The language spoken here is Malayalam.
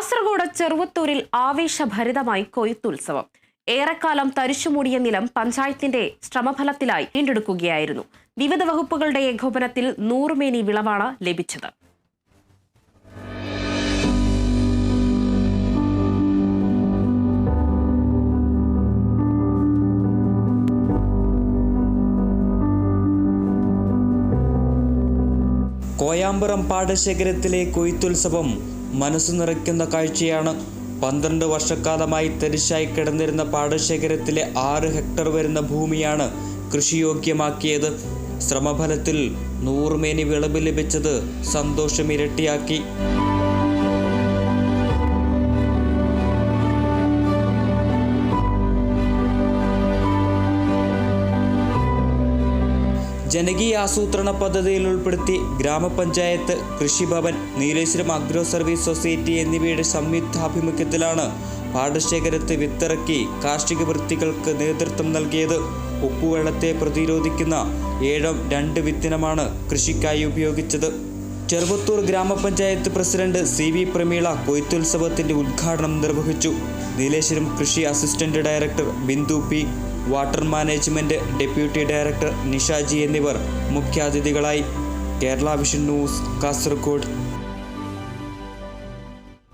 കാസർഗോഡ് ചെറുവത്തൂരിൽ ആവേശഭരിതമായി കൊയ്ത്തുത്സവം. ഏറെക്കാലം തരിശുമൂടിയ നിലം പഞ്ചായത്തിന്റെ ശ്രമഫലത്തിലായി വീണ്ടെടുക്കുകയായിരുന്നു. വിവിധ വകുപ്പുകളുടെ ഏകോപനത്തിൽ നൂറുമേനി വിളവാണ് ലഭിച്ചത്. കോയാമ്പുറം പാടശേഖരത്തിലെ കൊയ്ത്തുത്സവം മനസ്സു നിറയ്ക്കുന്ന കാഴ്ചയാണ്. പന്ത്രണ്ട് വർഷക്കാലമായി തരിശായി കിടന്നിരുന്ന പാടശേഖരത്തിലെ ആറ് ഹെക്ടർ വരുന്ന ഭൂമിയാണ് കൃഷിയോഗ്യമാക്കിയത്. ശ്രമഫലത്തിൽ നൂറുമേനി വിളവ് ലഭിച്ചത് സന്തോഷം ഇരട്ടിയാക്കി ജനകീയ ആസൂത്രണ പദ്ധതിയിൽ ഉൾപ്പെടുത്തി ഗ്രാമപഞ്ചായത്ത് കൃഷിഭവൻ നീലേശ്വരം അഗ്രോ സർവീസ് സൊസൈറ്റി എന്നിവയുടെ സംയുക്താഭിമുഖ്യത്തിലാണ് പാടശേഖരത്തെ വിത്തിറക്കി കാർഷിക വൃത്തികൾക്ക് നേതൃത്വം നൽകിയത്. ഉപ്പുവെള്ളത്തെ പ്രതിരോധിക്കുന്ന ഏഴം രണ്ട് വിത്തിനമാണ് കൃഷിക്കായി ഉപയോഗിച്ചത്. ചെറുവത്തൂർ ഗ്രാമപഞ്ചായത്ത് പ്രസിഡന്റ് സി വി പ്രമീള കൊയ്ത്തുത്സവത്തിന്റെ ഉദ്ഘാടനം നിർവഹിച്ചു. നീലേശ്വരം കൃഷി assistant director Bindu P water management deputy director Nishaji എന്നിവർ മുഖ്യാതിഥികളായി. Kerala vision news Kasaragod.